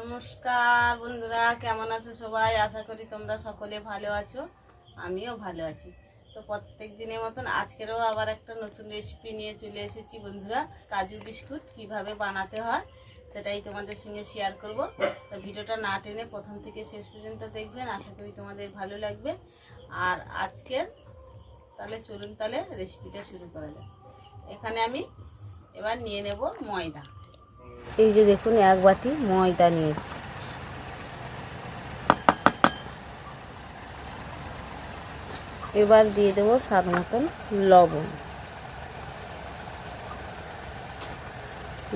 নমস্কার বন্ধুরা, কেমন আছো সবাই? আশা করি তোমরা সকলে ভালো আছো, আমিও ভালো আছি। তো প্রত্যেক দিনের মতন আজকেরও আবার একটা নতুন রেসিপি নিয়ে চলে এসেছি বন্ধুরা, কাজু বিস্কুট কীভাবে বানাতে হয় সেটাই তোমাদের সঙ্গে শেয়ার করব। তো ভিডিওটা না টেনে প্রথম থেকে শেষ পর্যন্ত দেখবেন, আশা করি তোমাদের ভালো লাগবে। আর আজকের, তাহলে চলুন তাহলে রেসিপিটা শুরু করা যাক। এখানে আমি এবার নিয়ে নেব ময়দা। এই যে দেখুন, এক বাটি ময়দা নিয়েছি। এবার দিয়ে দেবো স্বাদ মতন লবণ।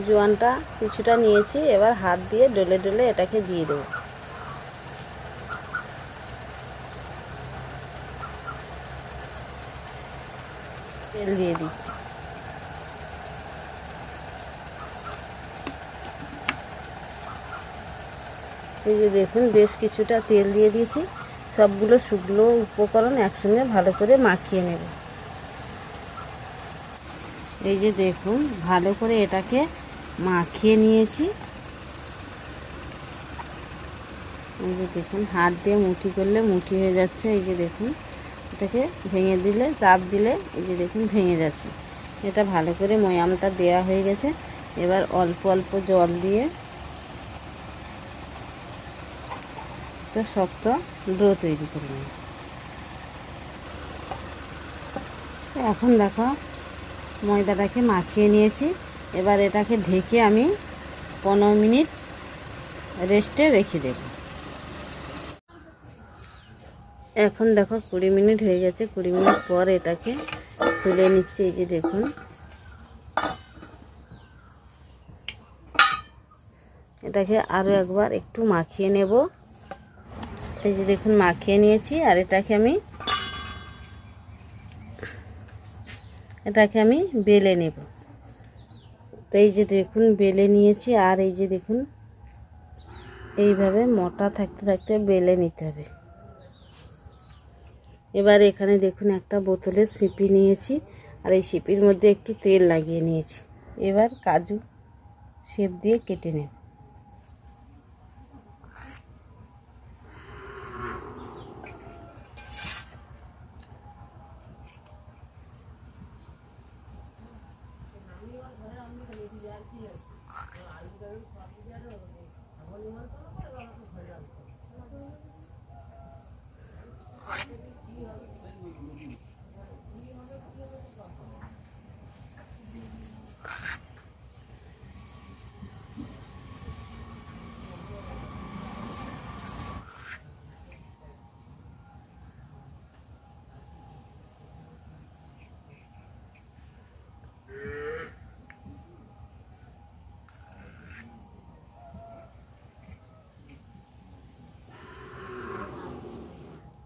জোয়ানটা কিছুটা নিয়েছি, এবার হাত দিয়ে ডলে ডলে এটাকে দিয়ে দেবো। তেল দিয়ে দিচ্ছি। এই যে দেখুন, বেশ কিছুটা তেল দিয়ে দিয়েছি। সবগুলো শুকনো উপকরণ একসঙ্গে ভালো করে মাখিয়ে নেব। এই যে দেখুন, ভালো করে এটাকে মাখিয়ে নিয়েছি। এই যে দেখুন, হাত দিয়ে মুঠি করলে মুঠি হয়ে যাচ্ছে। এই যে দেখুন, এটাকে ভেঙে দিলে, চাপ দিলে এই যে দেখুন, ভেঙে যাচ্ছে। এটা ভালো করে ময়ামটা দেওয়া হয়ে গেছে। এবার অল্প অল্প জল দিয়ে একটা শক্ত ডো তৈরি করে নেব। এখন দেখো ময়দাটাকে মাখিয়ে নিয়েছি। এবার এটাকে ঢেকে আমি পনেরো মিনিট রেস্টে রেখে দেব। এখন দেখো কুড়ি মিনিট হয়ে গেছে। কুড়ি মিনিট পর এটাকে তুলে নিচ্ছে, এই যে দেখুন। এটাকে আরও একবার একটু মাখিয়ে নেব। এই যে দেখুন মাখিয়ে নিয়েছি, আর এটাকে আমি এটাকে আমি বেলে নেব। তো এই যে দেখুন, বেলে নিয়েছি, আর এই যে দেখুন, এইভাবে মোটা থাকতে থাকতে বেলে নিতে হবে। এবার এখানে দেখুন, একটা বোতলের সিপি নিয়েছি, আর এই সিপির মধ্যে একটু তেল লাগিয়ে নিয়েছি। এবার কাজু শেপ দিয়ে কেটে নেব। alguma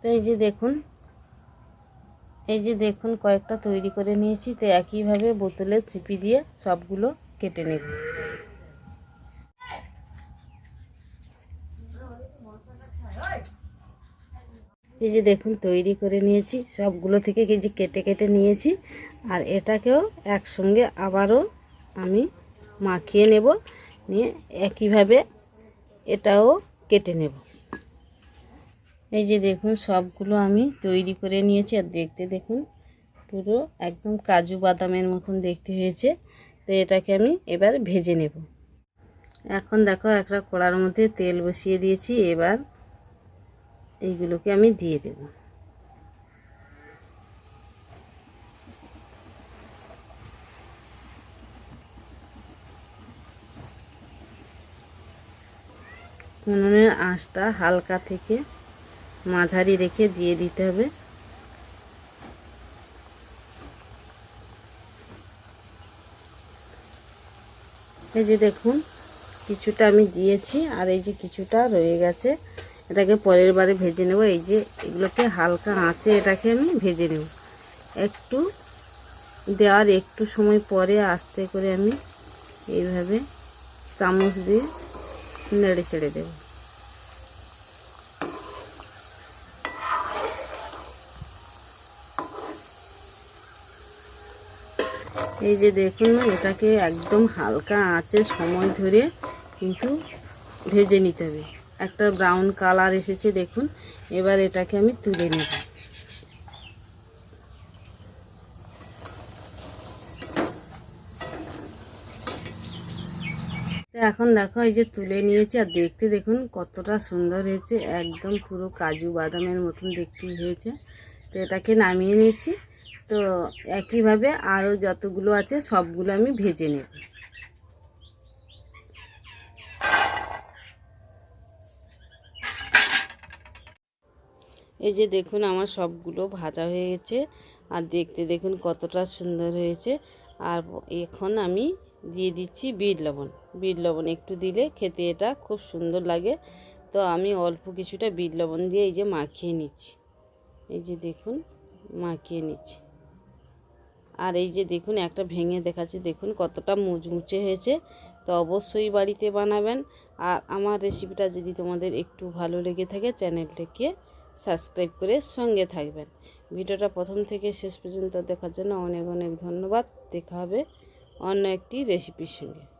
তো এই যে দেখুন, এই যে দেখুন কয়েকটা তৈরি করে নিয়েছি, তো একইভাবে বোতলের চিপি দিয়ে সবগুলো কেটে নেব। এই যে দেখুন তৈরি করে নিয়েছি, সবগুলো থেকে যে কেটে কেটে নিয়েছি, আর এটাকেও একসঙ্গে আবারও আমি মাখিয়ে নেব, নিয়ে একইভাবে এটাও কেটে নেব। এই যে দেখুন, সবগুলো আমি তৈরি করে নিয়েছি। আর দেখতে দেখুন, পুরো একদম কাজু বাদামের মতন দেখতে হয়েছে। তো এটাকে আমি এবার ভেজে নেব। এখন দেখো, একটা কড়ার মধ্যে তেল বসিয়ে দিয়েছি। এবার এইগুলোকে আমি দিয়ে দেব। উনুনের আঁচটা হালকা থেকে মাঝারি রেখে দিয়ে দিতে হবে। এই যে দেখুন, কিছুটা আমি দিয়েছি আর এই যে কিছুটা রয়ে গেছে। এটাকে পরের বারে ভেজে নেব। এই যে এগুলোকে হালকা আঁচে এটাকে আমি ভেজে নেব। একটু দেওয়ার একটু সময় পরে আস্তে করে আমি এইভাবে চামচ দিয়ে নেড়ে ছেড়ে দেবো। এই যে দেখুন, এটাকে একদম হালকা আঁচে সময় ধরে কিন্তু ভেজে নিতে হবে। একটা ব্রাউন কালার এসেছে, দেখুন। এবার এটাকে আমি তুলে নেব। এখন দেখো, এই যে তুলে নিয়েছি, আর দেখতে দেখুন কতটা সুন্দর হয়েছে। একদম পুরো কাজু বাদামের মতন দেখতে হয়েছে। তো এটাকে নামিয়ে নিয়েছি তো একইভাবে আরও যতগুলো আছে, সবগুলো আমি ভেজে নেব। এই যে দেখুন, আমার সবগুলো ভাজা হয়ে গেছে। আর দেখতে দেখুন কতটা সুন্দর হয়েছে। আর এখন আমি দিয়ে দিচ্ছি বিট লবণ। বিট লবণ একটু দিলে খেতে এটা খুব সুন্দর লাগে। তো আমি অল্প কিছুটা বিট লবণ দিয়ে এই যে মাখিয়ে নিচ্ছি। এই যে দেখুন, মাখিয়ে নিচ্ছি। আর এই যে দেখুন, একটা ভেঙে দেখাচ্ছে, দেখুন কতটা মুচমুচে হয়েছে। তো অবশ্যই বাড়িতে বানাবেন। আর আমার রেসিপিটা যদি তোমাদের একটু ভালো লেগে থাকে, চ্যানেলটাকে সাবস্ক্রাইব করে সঙ্গে থাকবেন। ভিডিওটা প্রথম থেকে শেষ পর্যন্ত দেখার জন্য অনেক অনেক ধন্যবাদ। দেখা হবে অন্য একটি রেসিপির সঙ্গে।